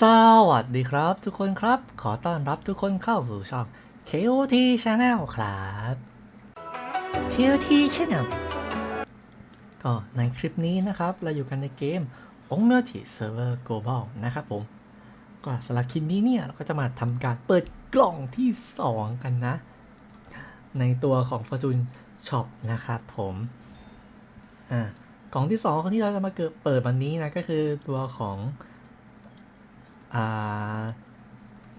สวัสดีครับทุกคนครับ ขอต้อนรับทุกคนเข้าสู่ช่อง KOT Channel ครับ KOT Channel ก็ในคลิปนี้นะครับ เราอยู่กันในเกม o n m e l t i Server Global นะครับผม ก็สำหรับคลิปนี้เนี่ย เราก็จะมาทำการเปิดกล่องที่ 2 กันนะ ในตัวของ Fortune Shop นะครับผมอ่ากล่องที่ 2 ที่เราจะมาเกิดเปิดวันนี้นะ ก็คือตัวของ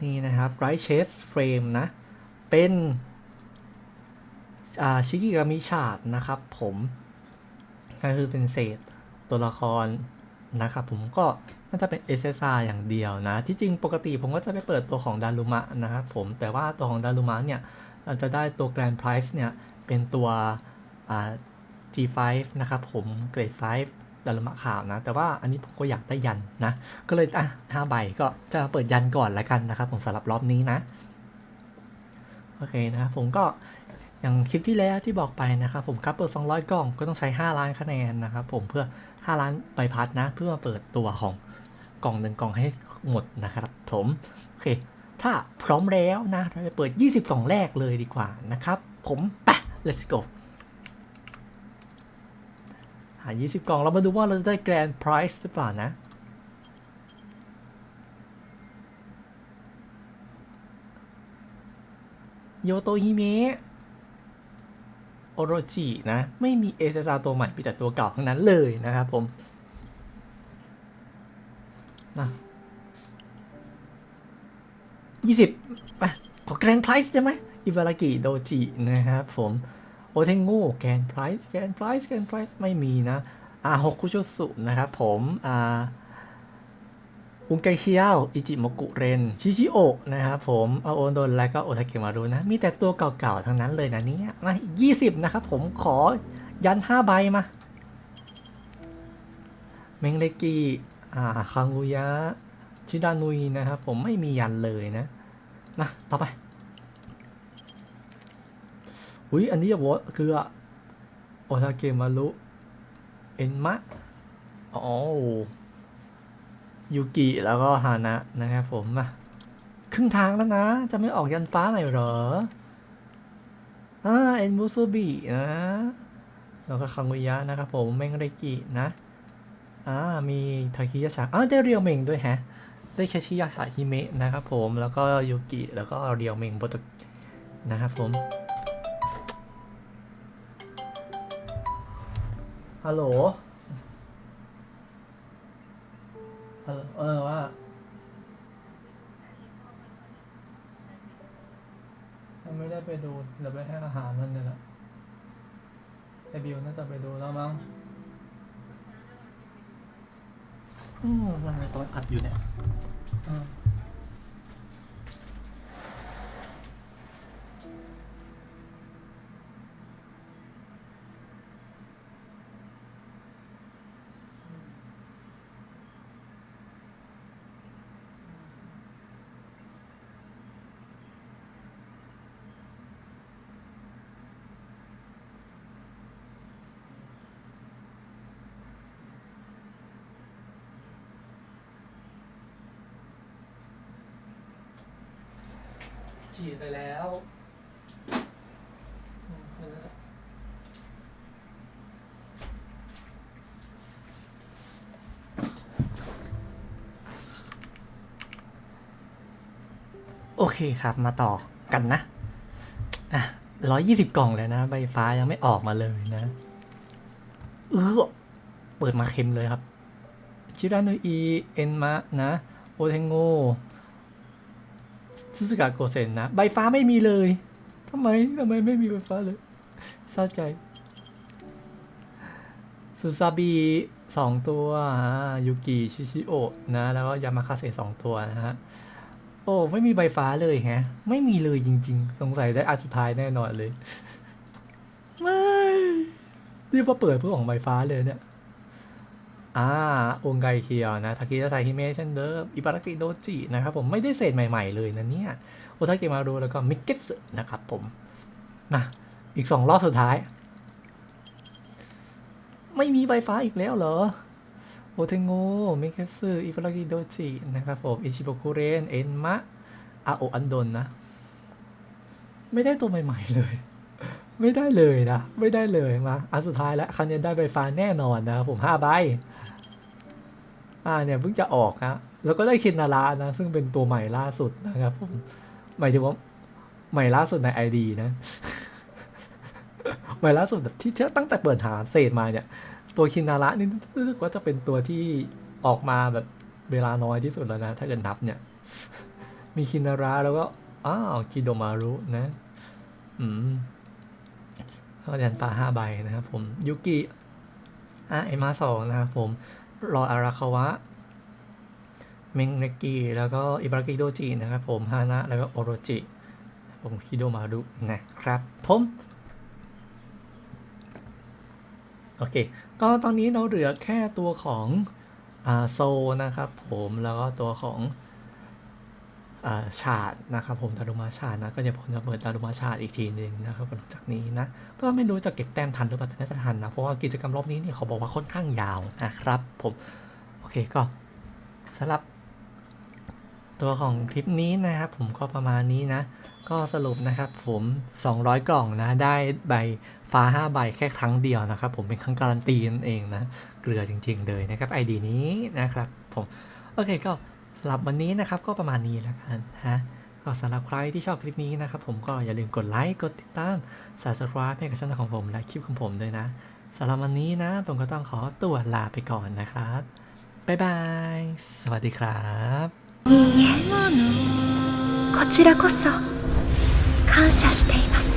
นี่นะครับ Right Chase Frame นะ เป็นชิกิกามิชาดนะครับผมก็คือเป็นเศษตัวละครนะครับผมก็น่าจะเป็น SSR อย่างเดียวนะ ที่จริงปกติผมก็จะไปเปิดตัวของดารุมะนะครับผมแต่ว่าตัวของดารุมะเนี่ยเราจะได้ตัว Grand Prize เนี่ย เป็นตัว G5 นะครับผมเกรด 5 ดารมะขาวนะ แต่ว่าอันนี้ผมก็อยากได้ยันนะ ก็เลยอะห้าใบก็จะเปิดยันก่อนละกันนะครับ ผมสำหรับรอบนี้นะ โอเคนะครับผมก็อย่างคลิปที่แล้วที่บอกไปนะครับผมครับเปิด 200 กล่องก็ต้องใช้ 5 ล้านคะแนนนะครับผมเพื่อ 5 ล้านใบพัดนะ เพื่อมาเปิดตัวของกล่องหนึ่งกล่องให้หมดนะครับผมโอเค ถ้าพร้อมแล้วนะเราจะเปิด20กล่องแรกเลยดีกว่านะครับ ผมไป let's go หา 20 กล่อง เรามาดูว่าเราจะได้ grand prize หรือเปล่านะ โยโตฮิเมะ โอโรจินะ ไม่มีเอเซซาตัวใหม่ มีแต่ตัวเก่าทั้งนั้นเลยนะครับผมนะยี่สิบไปขอแกรนไพรส์ได้ไหมอิบารากิโดจินะครับผม โอเทงโง่แกนไพรส์แกนไพรส์แกนไพรส์ไม่มีนะอ่าฮกคุโชสุนะครับผมอ่าอุงไกเคียว อิจิโมกุเรน ชิชิโอะนะครับผมอาโอนโดนและก็โอทาเกมารุนะ มีแต่ตัวเก่าๆ ทั้งนั้นเลยนะเนี่ยมายี่สิบนะครับผมขอยันห้าใบมา เมงเลกิอ่าคังุยะ ชิดานุยนะครับผมไม่มียันเลยนะ มา ต่อไป อุ้ยอันนี้จะบอกคืออโอทาเกมารุเอ็นมะอ๋อยูกิแล้วก็ฮานะนะครับผมมาครึ่งทางแล้วนะ จะไม่ออกยันฟ้าหน่อยเหรออ่าเอ็นมุซูบินะแล้วก็คังุยะนะครับผมเมงเรกินะอ่ามีทาคิยะชะอ้าวได้เรียวเมงด้วยแฮะ ได้แคชิยะชะฮิเมะนะครับผมแล้วก็ยูกิแล้วก็เรียวเมงโบโตนะครับผม ฮัลโหลเออเออว่ายังไม่ได้ไปดูเดี๋ยวไปให้อาหารมันเนี่ยแหละไอบิวน่าจะไปดูแล้วมั้งอืมมันตอนอัดอยู่เนี่ยอืม ฉีดไปแล้วโอเคครับมาต่อกันนะ อะร้อยยี่สิบกล่องเลยนะ ใบฟ้ายังไม่ออกมาเลยนะ เออเปิดมาเค็มเลยครับ ชิรานุอี เอ็นมะนะ โอเทงโง ซึสึกะโกเซนนะ ใบฟ้าไม่มีเลยทำไมทำไมไม่มีใบฟ้าเลยเศร้าใจซูซาบิสองตัวฮะยูกิชิชิโอะนะ แล้วก็ยามาคาเซสองตัวนะฮะ โอ้ไม่มีใบฟ้าเลยแฮะ ไม่มีเลยจริง ๆ สงสัยได้อันสุดท้ายแน่นอนเลย ไม่ นี่พอเปิดเพื่อของใบฟ้าเลยเนี่ย อ่าองไกเคียวนะทากิยะไซฮิเมะเช่นเดิมอิบารากิโดจินะครับผมไม่ได้เศษใหม่ๆเลยนะเนี่ยโอทาเกมารุแล้วก็มิกเก็ตสึนะครับผมนะอีกสองรอบสุดท้าย ไม่มีใบฟ้าอีกแล้วเหรอ โอเทโงมิเคสึอิบรากิโดจินะครับผมอิชิโบคุเรนเอ็นมะอาโออันโดนนะ ไม่ได้ตัวใหม่ ๆ เลย ไม่ได้เลยนะ ไม่ได้เลยมาอันสุดท้ายแล้วคันนี้ได้ใบฟ้าแน่นอนนะครับผมห้าใบอ่าเนี่ยเพิ่งจะออกนะแล้วก็ได้คินนารานะ ซึ่งเป็นตัวใหม่ล่าสุดนะครับผมหมายถึงว่าใหม่ล่าสุดใน ID นะ ใหม่ล่าสุดที่ที่ตั้งแต่เปิดหาเศษมาเนี่ย ตัวคินาระนี่รู้สึกว่าจะเป็นตัวที่ออกมาแบบเวลาน้อยที่สุดแล้วนะ ถ้าเกิดนับเนี่ย มีคินนาระแล้วก็ อ้าวคิโดมารุนะ อืม ก็ยันฟ้าห้าใบนะครับผมยุกิอะเอมาสองนะครับผมรออาราคาวะเมงเนกิแล้วก็อิบรากิโดจินะครับผมฮานะแล้วก็โอโรจิ ผมคิโดมารุนะครับผมโอเค ก็ตอนนี้เราเหลือแค่ตัวของอาโซนะครับผมแล้วก็ตัวของ ชาดนะครับผมดารุมาชาดนะ ก็จะผมจะเปิดดารุมาชาดอีกทีหนึ่งนะครับหลังจากนี้นะ ก็ไม่รู้จะเก็บแต้มทันหรือเปล่าแต่น่าจะทันนะ เพราะว่ากิจกรรมรอบนี้เนี่ยเขาบอกว่าค่อนข้างยาวนะครับผม โอเคก็สำหรับตัวของคลิปนี้นะครับผมก็ประมาณนี้นะ ก็สรุปนะครับผม 200 กล่องนะ ได้ใบฟ้า 5 ใบแค่ครั้งเดียวนะครับผมเป็นครั้งการันตีนั่นเองนะ เกลือจริง ๆ เลยนะครับ ID นี้นะครับผม โอเคก็ สำหรับวันนี้นะครับก็ประมาณนี้แล้วกันนะก็สำหรับใครที่ชอบคลิปนี้นะครับ ผมก็อย่าลืมกดไลค์กดติดตาม subscribe ให้กับช่องของผมและคลิปของผมด้วยนะสำหรับวันนี้นะ ผมก็ต้องขอตัวลาไปก่อนนะครับบ๊ายบายสวัสดีครับ いいえこちらこそ感謝しています